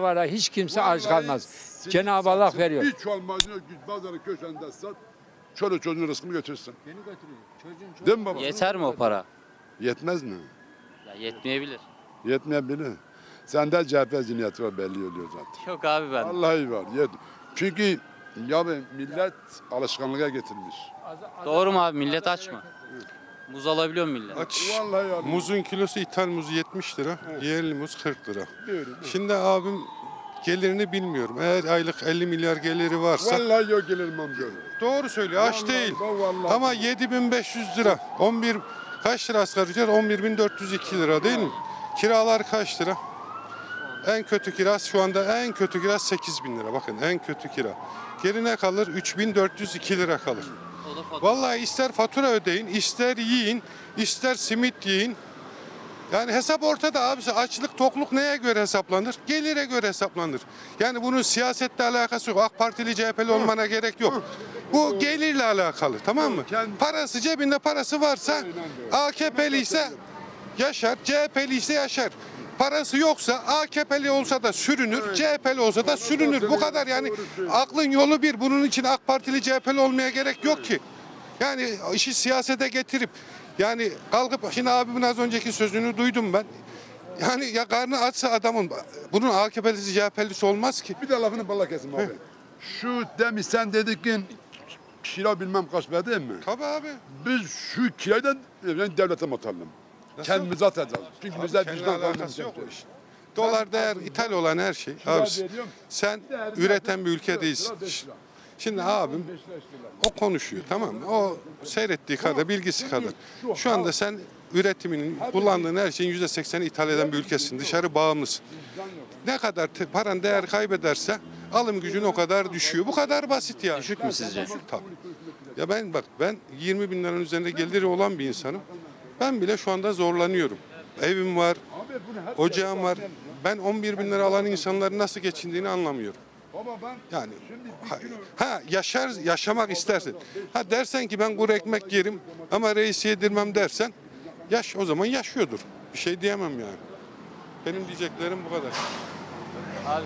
var ya hiç kimse aç kalmaz. Cenab-ı Allah veriyor. Macunu git pazarın köşende sat. Çoluk çocuğun rızkını götürsün. Beni götürüyor. Çocuğun Değil mi baba? Yeter mi o para? Yetmez mi? Ya yetmeyebilir. Yetmeyebilir. Sende CHP zihniyeti var belli oluyor zaten. Yok abi ben. Vallahi var. Yet. Çünkü ya be, millet alışkanlığa getirmiş. Doğru mu abi millet aç mı? Muz alabiliyor mu millet? Aç. Vallahi ya. Muzun kilosu ithal muz 70 lira, yerli muz 40 lira. Böyle, Şimdi abim gelirini bilmiyorum. Eğer aylık 50 milyar geliri varsa Vallahi yok gelirim amca. doğru söylüyor aç Vallahi, değil. vallahi. Ama 7500 lira, 11 kaç lira asgari ücret? 11402 lira değil mi? Kiralar kaç lira? En kötü kira şu anda en kötü kira 8000 lira. Bakın en kötü kira. Gerine kalır 3402 lira kalır. Da fatura. Vallahi ister fatura ödeyin, ister yiyin, ister simit yiyin. Yani hesap ortada abisi. Açlık, tokluk neye göre hesaplanır? Gelire göre hesaplanır. Yani bunun siyasetle alakası yok. AK Partili, CHP'li olmana gerek yok. Bu gelirle alakalı tamam mı? Parası cebinde parası varsa AKP'li ise yaşar, CHP'li ise yaşar. Parası yoksa AKP'li olsa da sürünür, CHP'li olsa da sürünür. Bu kadar yani aklın yolu bir. Bunun için AK Partili, CHP'li olmaya gerek yok ki. Yani işi siyasete getirip yani kalkıp şimdi abimin az önceki sözünü duydum ben. Yani ya karnı açsa adamın bunun AKP'lisi CHP'lisi olmaz ki. Bir de lafını balla kesin abi. Şu demiş sen dedik ki kira bilmem kaç değil mi? Tabii abi. Biz şu kirayı yani devlete mi atalım? Kendimize atacağız. Çünkü Abi bize vicdan kalmadı. yok o iş. Dolar değer ithal olan her şey. Abi sen üreten bir ülke değilsin. Şimdi abim o konuşuyor tamam mı? O seyrettiği kadar, bilgisi kadar. Şu anda sen üretiminin, kullandığın her şeyin yüzde sekseni ithal eden bir ülkesin. Dışarı bağımlısın. Ne kadar paran değer kaybederse alım gücün o kadar düşüyor. Bu kadar basit yani. Düşük mü sizce? Tabii. Ya ben bak ben 20 bin liranın üzerinde geliri olan bir insanım. Ben bile şu anda zorlanıyorum. Evim var, ocağım var. Ben 11 bin lira alan insanların nasıl geçindiğini anlamıyorum. Baba ben Yani ha, yaşar yaşamak istersin. Ha dersen ki ben kuru ekmek yerim ama reisi yedirmem dersen yaş o zaman yaşıyordur. Bir şey diyemem yani. Benim diyeceklerim bu kadar.